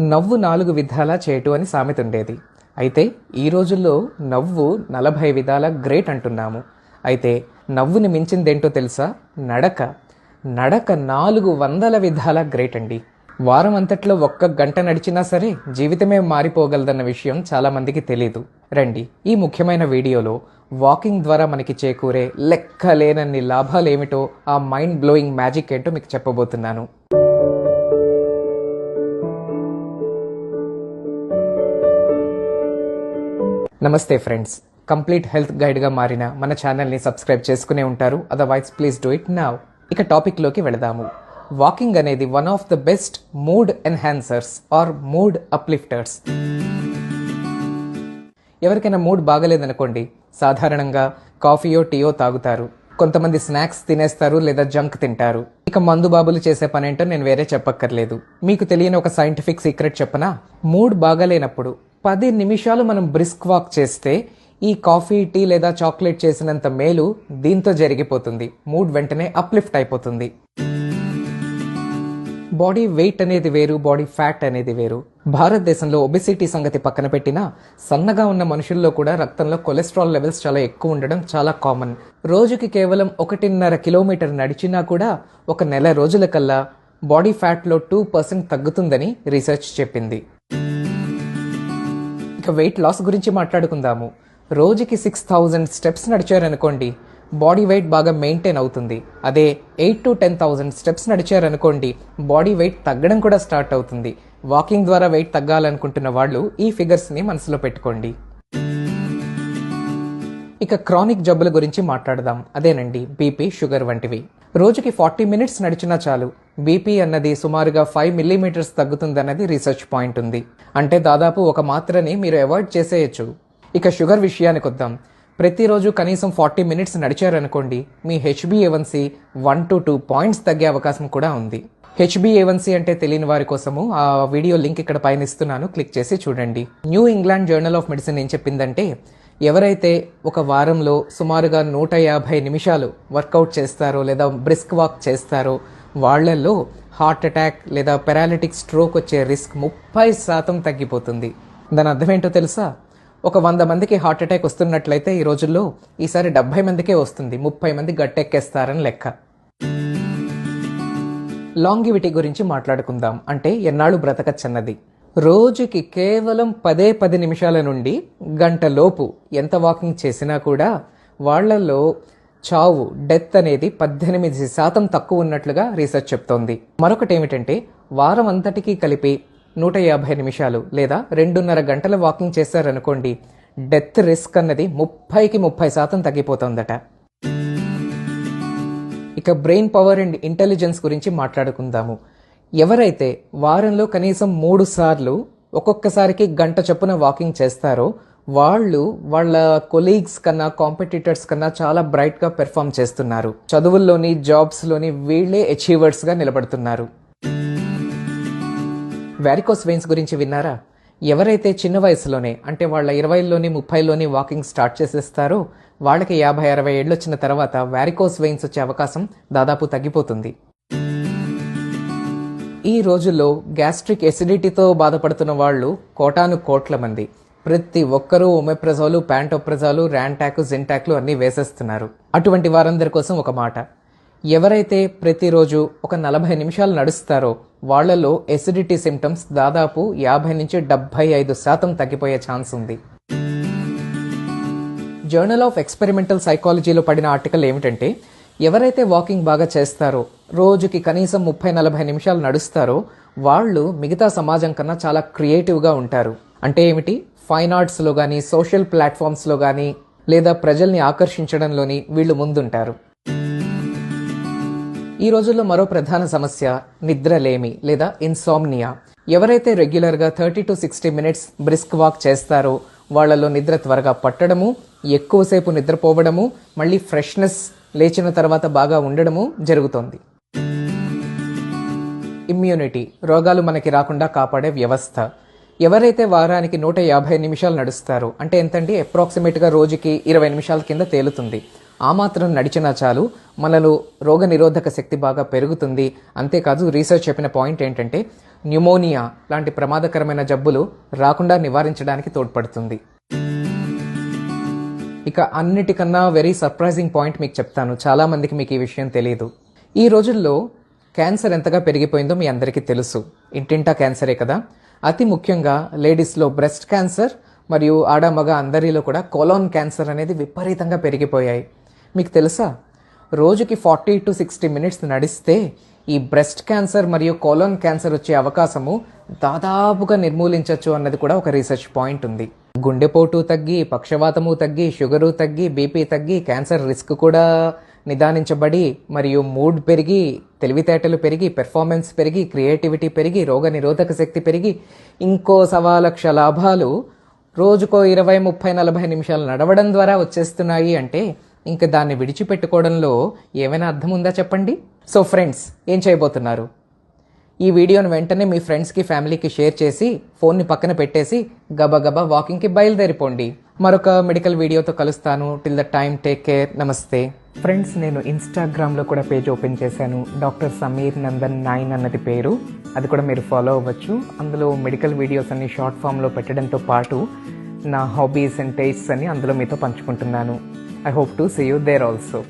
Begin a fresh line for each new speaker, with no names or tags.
నవ్వు నాలుగు విధాలా చేయటు అని సామెత ఉండేది. అయితే ఈ రోజుల్లో నవ్వు నలభై విధాల గ్రేట్ అంటున్నాము. అయితే నవ్వుని మించిందేంటో తెలుసా? నడక. నడక నాలుగు వందల విధాల గ్రేట్ అండి. వారం అంతట్లో ఒక్క గంట నడిచినా సరే జీవితమే మారిపోగలదన్న విషయం చాలామందికి తెలియదు రండి ఈ ముఖ్యమైన వీడియోలో వాకింగ్ ద్వారా మనకి చేకూరే లెక్కలేనన్ని లాభాలేమిటో ఆ మైండ్ బ్లోయింగ్ మ్యాజిక్ ఏంటో మీకు చెప్పబోతున్నాను. నమస్తే ఫ్రెండ్స్. కంప్లీట్ హెల్త్ గైడ్గా మారిన మన ఛానల్ని సబ్స్క్రైబ్ చేసుకునే ఉంటారు. అదర్వైజ్ ప్లీజ్ డూ ఇట్ నా ఇక టాపిక్లోకి వెళదాము. వాకింగ్ అనేది one of the best mood enhancers or mood uplifters ఎవరికైనా మూడ్ బాగలేదనుకోండి సాధారణంగా కాఫీయో టీయో తాగుతారు. కొంతమంది స్నాక్స్ తినేస్తారు లేదా జంక్ తింటారు. ఇక మందు బాబులు చేసే పనేంటో నేను వేరే చెప్పక్కర్లేదు. మీకు తెలియని ఒక సైంటిఫిక్ సీక్రెట్ చెప్పనా? మూడ్ బాగలేనప్పుడు పది నిమిషాలు మనం బ్రిస్క్ వాక్ చేస్తే ఈ కాఫీ టీ లేదా చాక్లెట్ చేసినంత మేలు దీంతో జరిగిపోతుంది. మూడ్ వెంటనే అప్లిఫ్ట్ అయిపోతుంది. బాడీ వెయిట్ అనేది వేరు బాడీ ఫ్యాట్ అనేది వేరు. భారతదేశంలో ఒబెసిటీ సంగతి పక్కన పెట్టినా సన్నగా ఉన్న మనుషుల్లో కూడా రక్తంలో కొలెస్ట్రాల్ లెవెల్స్ చాలా ఎక్కువ ఉండడం చాలా కామన్ రోజుకి కేవలం ఒకటిన్నర కిలోమీటర్ నడిచినా కూడా ఒక నెల రోజుల కల్లా బాడీ ఫ్యాట్లో టూ పర్సెంట్ తగ్గుతుందని రీసెర్చ్ చెప్పింది. ఇక వెయిట్ లాస్ గురించి మాట్లాడుకుందాము. రోజుకి సిక్స్ థౌజండ్ స్టెప్స్ నడిచారనుకోండి బాడీ వెయిట్ బాగా మెయింటైన్ అవుతుంది. అదే eight to ten thousand steps నడిచారనుకోండి body weight తగ్గడం కూడా స్టార్ట్ అవుతుంది. వాకింగ్ ద్వారా వెయిట్ తగ్గాలనుకుంటున్న వాళ్ళు ఈ ఫిగర్స్ని మనసులో పెట్టుకోండి. ఇక క్రానిక్ జబ్బుల గురించి మాట్లాడదాం. అదేనండి బీపీ షుగర్ వంటివి. రోజుకి ఫార్టీ మినిట్స్ నడిచినా చాలు. బీపీ అన్నది సుమారుగా ఫైవ్ మిల్లీమీటర్స్ తగ్గుతుందన్నది రీసెర్చ్ పాయింట్ ఉంది. అంటే దాదాపు ఒక మాత్రని మీరు అవాయిడ్ చేసేయచ్చు. ఇక షుగర్ విషయానికి వద్దాం. ప్రతిరోజు కనీసం ఫార్టీ మినిట్స్ నడిచారనుకోండి మీ హెచ్బిఏవన్సీ వన్ టు టూ పాయింట్స్ తగ్గే అవకాశం కూడా ఉంది. హెచ్బిఏవన్సీ అంటే తెలియని వారి కోసము ఆ వీడియో లింక్ ఇక్కడ పైన ఇస్తున్నాను. క్లిక్ చేసి చూడండి. New England Journal of Medicine ఏం చెప్పిందంటే ఎవరైతే ఒక వారంలో సుమారుగా నూట యాభై నిమిషాలు వర్కౌట్ చేస్తారో లేదా బ్రిస్క్ వాక్ చేస్తారో వాళ్ళల్లో హార్ట్ అటాక్ లేదా పెరాలిటిక్ స్ట్రోక్ వచ్చే రిస్క్ ముప్పై శాతం తగ్గిపోతుంది. దాని అర్థం ఏంటో తెలుసా? ఒక వంద మందికి హార్ట్ అటాక్ వస్తున్నట్లయితే ఈ రోజుల్లో ఈసారి డెబ్బై మందికే వస్తుంది. ముప్పై మంది గట్టెక్కేస్తారని లెక్క. లాంగివిటీ గురించి మాట్లాడుకుందాం. అంటే ఎన్నాళ్ళు బ్రతకచ్చన్నది? రోజుకి కేవలం పదే పది నిమిషాల నుండి గంటలోపు ఎంత వాకింగ్ చేసినా కూడా వాళ్ళలో చావు డెత్ అనేది పద్దెనిమిది శాతం తక్కువ ఉన్నట్లుగా రీసెర్చ్ చెప్తోంది. మరొకటి ఏమిటంటే వారం అంతటికీ కలిపి నూట యాభై నిమిషాలు లేదా రెండున్నర గంటల వాకింగ్ చేశారనుకోండి డెత్ రిస్క్ అన్నది ముప్పైకి ముప్పై శాతం తగ్గిపోతుందట. ఇక బ్రెయిన్ పవర్ అండ్ ఇంటెలిజెన్స్ గురించి మాట్లాడుకుందాము. ఎవరైతే వారంలో కనీసం మూడు సార్లు ఒక్కొక్కసారికి గంట చొప్పున వాకింగ్ చేస్తారో వాళ్ళు వాళ్ళ కొలీగ్స్ కన్నా కాంపిటీటర్స్ కన్నా చాలా బ్రైట్గా పెర్ఫామ్ చేస్తున్నారు. చదువుల్లోని జాబ్స్లోని వీళ్ళే అచీవర్స్గా నిలబడుతున్నారు. వ్యారికోస్ వెయిన్స్ గురించి విన్నారా? ఎవరైతే చిన్న వయసులోనే అంటే వాళ్ళ ఇరవైలోని ముప్పైలోని వాకింగ్ స్టార్ట్ చేసేస్తారో వాళ్ళకి యాభై అరవై ఏళ్ళు వచ్చిన తర్వాత వ్యారికోస్ వెయిన్స్ వచ్చే అవకాశం దాదాపు తగ్గిపోతుంది. ఈ రోజుల్లో గ్యాస్ట్రిక్ ఎసిడిటీతో బాధపడుతున్న వాళ్ళు కోటాను కోట్ల మంది. ప్రతి ఒక్కరూ ఒమెప్రజాలు ప్యాంటోప్రజాలు ర్యాంటాక్ జింటాక్లు అన్నీ వేసేస్తున్నారు. అటువంటి వారందరి కోసం ఒక మాట. ఎవరైతే ప్రతిరోజు ఒక నలభై నిమిషాలు నడుస్తారో వాళ్ళలో ఎసిడిటీ సిమ్టమ్స్ దాదాపు యాభై నుంచి డెబ్బై ఐదు శాతం తగ్గిపోయే ఛాన్స్ ఉంది. జర్నల్ ఆఫ్ ఎక్స్పెరిమెంటల్ సైకాలజీలో పడిన ఆర్టికల్ ఏమిటంటే ఎవరైతే వాకింగ్ బాగా చేస్తారో రోజుకి కనీసం ముప్పై నలభై నిమిషాలు నడుస్తారో వాళ్ళు మిగతా సమాజం కన్నా చాలా క్రియేటివ్గా ఉంటారు. అంటే ఏమిటి? ఫైన్ ఆర్ట్స్లో కానీ సోషల్ ప్లాట్ఫామ్స్లో కానీ లేదా ప్రజల్ని ఆకర్షించడంలోని వీళ్ళు ముందుంటారు. ఈ రోజుల్లో మరో ప్రధాన సమస్య నిద్రలేమి లేదా ఇన్సామ్నియా ఎవరైతే రెగ్యులర్గా thirty to sixty minutes brisk walk చేస్తారో వాళ్ళలో నిద్ర త్వరగా పట్టడము ఎక్కువసేపు నిద్రపోవడము మళ్ళీ ఫ్రెష్నెస్ లేచిన తర్వాత బాగా ఉండడము జరుగుతోంది. ఇమ్యూనిటీ రోగాలు మనకి రాకుండా కాపాడే వ్యవస్థ. ఎవరైతే వారానికి నూట యాభై నిమిషాలు నడుస్తారో అంటే ఎంతండి? అప్రాక్సిమేట్గా రోజుకి ఇరవై నిమిషాల కింద తేలుతుంది. ఆ మాత్రం నడిచినా చాలు మనలో రోగ నిరోధక శక్తి బాగా పెరుగుతుంది. అంతేకాదు రీసెర్చ్ చెప్పిన పాయింట్ ఏంటంటే న్యూమోనియా లాంటి ప్రమాదకరమైన జబ్బులు రాకుండా నివారించడానికి తోడ్పడుతుంది. ఇక అన్నిటికన్నా వెరీ సర్ప్రైజింగ్ పాయింట్ మీకు చెప్తాను. చాలా మందికి మీకు ఈ విషయం తెలియదు ఈ రోజుల్లో క్యాన్సర్ ఎంతగా పెరిగిపోయిందో మీ అందరికీ తెలుసు. ఇంటింటా క్యాన్సరే కదా. అతి ముఖ్యంగా లేడీస్లో బ్రెస్ట్ క్యాన్సర్ మరియు ఆడ మగ అందరిలో కూడా కోలాన్ క్యాన్సర్ అనేది విపరీతంగా పెరిగిపోయాయి. మీకు తెలుసా? రోజుకి ఫార్టీ టు సిక్స్టీ మినిట్స్ నడిస్తే ఈ బ్రెస్ట్ క్యాన్సర్ మరియు కోలోన్ క్యాన్సర్ వచ్చే అవకాశము దాదాపుగా నిర్మూలించవచ్చు అన్నది కూడా ఒక రీసెర్చ్ పాయింట్ ఉంది. గుండెపోటు తగ్గి పక్షవాతము తగ్గి షుగరు తగ్గి బీపీ తగ్గి క్యాన్సర్ రిస్క్ కూడా నిదానించబడి మరియు మూడ్ పెరిగి తెలివితేటలు పెరిగి పెర్ఫార్మెన్స్ పెరిగి క్రియేటివిటీ పెరిగి రోగ నిరోధక శక్తి పెరిగి ఇంకో సవా లక్ష లాభాలు రోజుకో ఇరవై ముప్పై నలభై నిమిషాలు నడవడం ద్వారా వచ్చేస్తున్నాయి అంటే ఇంకా దాన్ని విడిచిపెట్టుకోవడంలో ఏమైనా అర్థం ఉందా చెప్పండి? సో ఫ్రెండ్స్ ఏం చేయబోతున్నారు? ఈ వీడియోను వెంటనే మీ ఫ్రెండ్స్కి ఫ్యామిలీకి షేర్ చేసి ఫోన్ని పక్కన పెట్టేసి గబగబా వాకింగ్కి బయలుదేరిపోండి. మరొక మెడికల్ వీడియోతో కలుస్తాను. Till the time take care నమస్తే. ఫ్రెండ్స్ నేను ఇన్స్టాగ్రామ్లో కూడా పేజ్ ఓపెన్ చేశాను. డాక్టర్ సమీర్ నందన్ నైన్ అన్నది పేరు. అది కూడా మీరు ఫాలో అవ్వచ్చు. అందులో మెడికల్ వీడియోస్ అన్ని షార్ట్ ఫామ్లో పెట్టడంతో పాటు నా హాబీస్ అండ్ టేస్ట్స్ అని అందులో మీతో పంచుకుంటున్నాను. I hope to see you there also